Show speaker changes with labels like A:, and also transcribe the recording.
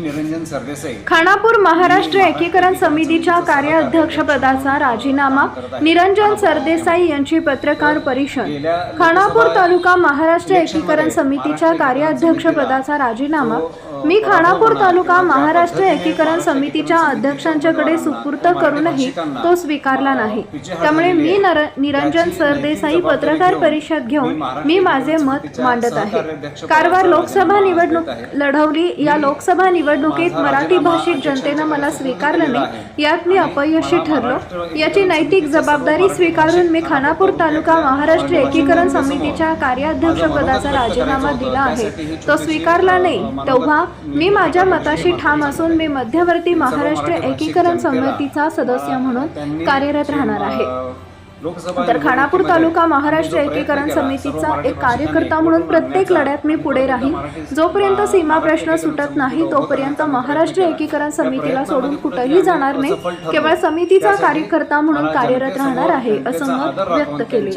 A: निरंजन सरदेसाई.
B: खानापूर महाराष्ट्र एकीकरण समितीच्या कार्याध्यक्षपदाचा राजीनामा निरंजन सरदेसाई यांची पत्रकार परिषद. खानापूर तालुका महाराष्ट्र एकीकरण समितीच्या कार्याध्यक्षपदाचा राजीनामा मी खानापूर तालुका महाराष्ट्र एकीकरण समितीच्या अध्यक्षांच्याकडे सुपूर्त करूनही तो स्वीकारला नाही. त्यामुळे मी नर- निरंजन सरदेसाई पत्रकार परिषद घेऊन मी माझे मत मांडत आहे. कारवार लोकसभा निवडणूक लढवली. या लोकसभा निवडणुकीत मराठी भाषिक जनतेनं मला स्वीकारलं नाही. यात मी अपयशी ठरलो. याची नैतिक जबाबदारी स्वीकारून मी खानापूर तालुका महाराष्ट्र एकीकरण समितीच्या कार्याध्यक्षपदाचा राजीनामा दिला आहे. तो स्वीकारला नाही. तेव्हा मी माझ्या मताशी ठाम असून मी मध्यवर्ती महाराष्ट्र एकीकरण समितीचा सदस्य म्हणून कार्यरत राहणार आहे. तर खानापूर तालुका महाराष्ट्र एकीकरण समितीचा एक कार्यकर्ता म्हणून प्रत्येक लढ्यात मी पुढे राहीन. जोपर्यंत सीमा प्रश्न सुटत नाही तोपर्यंत महाराष्ट्र एकीकरण समितीला सोडून कुठेही जाणार नाही. केवळ समितीचा कार्यकर्ता म्हणून कार्यरत राहणार आहे असं मत व्यक्त केले.